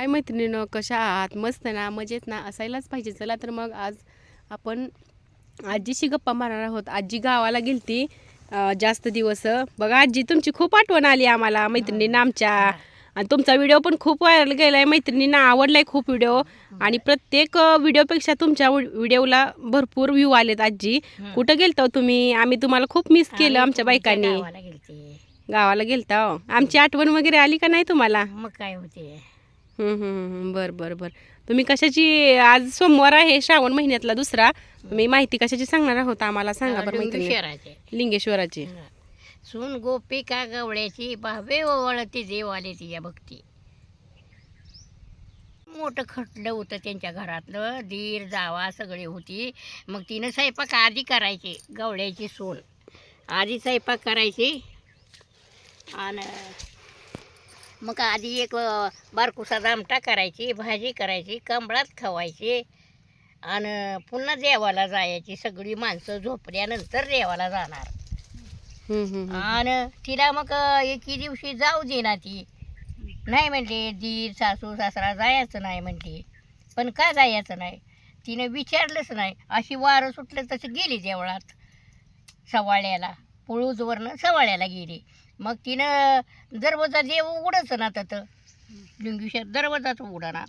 हाय मैत्रिणीनं कशा आहात? मस्त ना? मजेत ना? असायलाच पाहिजे. चला तर मग आज आपण आजीशी गप्पा मारणार आहोत. आजी गावाला गेलती जास्त दिवस. बघा आजी तुमची खूप आठवण आली आम्हाला मैत्रिणींना आमच्या आणि तुमचा व्हिडिओ पण खूप व्हायरल गेलाय. मैत्रिणींना आवडलाय खूप व्हिडिओ. आणि प्रत्येक व्हिडिओपेक्षा तुमच्या व्हिडिओला भरपूर व्ह्यू आलेत आजी. कुठं गेलता हो तुम्ही? आम्ही तुम्हाला खूप मिस केलं आमच्या बायकांनी. गावाला गेलते. गावाला गेलता हो. आमची आठवण वगैरे आली का नाही तुम्हाला? मग काय होते? हम्म, हम्म, हम्म. बर बर बर. तुम्ही कशाची आज सोमवार आहे श्रावण महिन्यातला दुसरा. तुम्ही माहिती कशाची सांगणार आहोत आम्हाला सांगा बरं मैत्रिणी. शहराचे. लिंगेश्वराची. सून गोपिका गवळ्याची भावे ओवळती देवाले तिच्या भक्ती. मोठं खटलं होतं त्यांच्या घरातलं दीर जावा सगळे होती. मग तिनं स्वयंपाक आधी करायची गवळ्याची सून. आधी स्वयंपाक करायची आणि मग आधी एक बारकुसा दामटा करायची भाजी करायची कंबळात खवायची आणि पुन्हा देवाला जायची. सगळी माणसं झोपल्यानंतर देवाला जाणार. आणि तिला मग एके दिवशी जाऊ दे ना ती. नाही म्हणले दीर सासू सासरा जायचं नाही म्हणली. पण का जायचं नाही? तिने विचारलंच नाही. अशी वारं सुटलं तसं गेली देवळात. सवाळ्याला. पुळूजवरनं सवाळ्याला गेली. मग तिनं दरवाजा देव उघडच ना तर लिंगेश्वर दरवाजाच उघडना.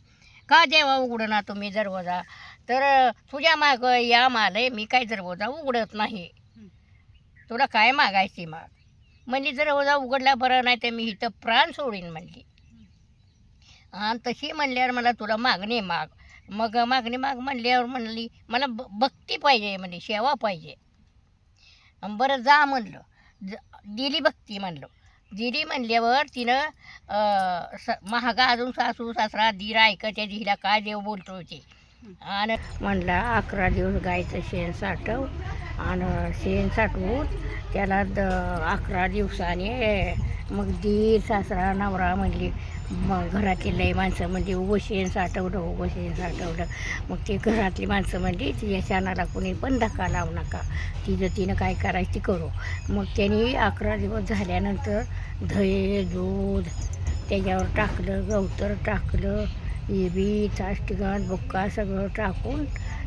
का देवा उघडना तुम्ही दरवाजा? तर तुझ्या माग या मालय मी काय दरवाजा उघडत नाही. तुला काय मागायची माग? म्हणजे दरवाजा उघडला बरं नाही तर मी इथं प्राण सोडीन म्हणली. आणि तशी म्हणल्यावर मला तुला मागणी माग. मग मागणी माग म्हणल्यावर म्हणली मला ब भक्ती पाहिजे म्हणजे सेवा पाहिजे. बरं जा म्हणलं. ज दिली भक्ती म्हणलं. दिली म्हणल्यावर तिनं स महागा अजून सासू सासरा दीर ऐकत्या दिला काय देव बोलतो ते. आणि म्हणला अकरा दिवस गायचं शेण साठव. आणि शेण साठवून त्याला द अकरा दिवसाने मग दीर सासरा नवरा म्हणली मग घरातली लई माणसं म्हणजे उभं शेण साठवलं उभं शेण साठवलं. मग ते घरातली माणसं म्हणली तिच्या शाणाला कोणी पण धक्का लावू नका. तिचं तिनं काय करायचं करू. मग त्यांनी अकरा दिवस झाल्यानंतर दही दूध त्याच्यावर टाकलं गवतर टाकलं बी चाष्टीगण बुक्का सगळं टाकून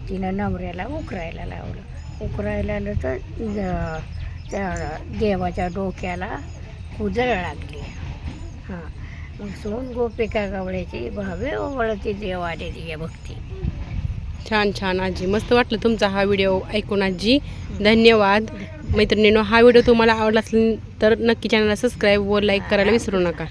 तिनं नवऱ्याला उकरायला लावलं. उकरायला आलं तर ज- त्या देवाच्या डोक्याला कुजळ लागली. हां. मग सोन गोपिका गवळ्याची भावे ओवळती देवाने दिया भक्ती. छान छान आजी. मस्त वाटलं तुमचा हा व्हिडिओ ऐकून आजी. धन्यवाद. मैत्रिणीनो हा व्हिडिओ तुम्हाला आवडला असेल तर नक्की चॅनलला सबस्क्राईब व लाईक करायला विसरू नका.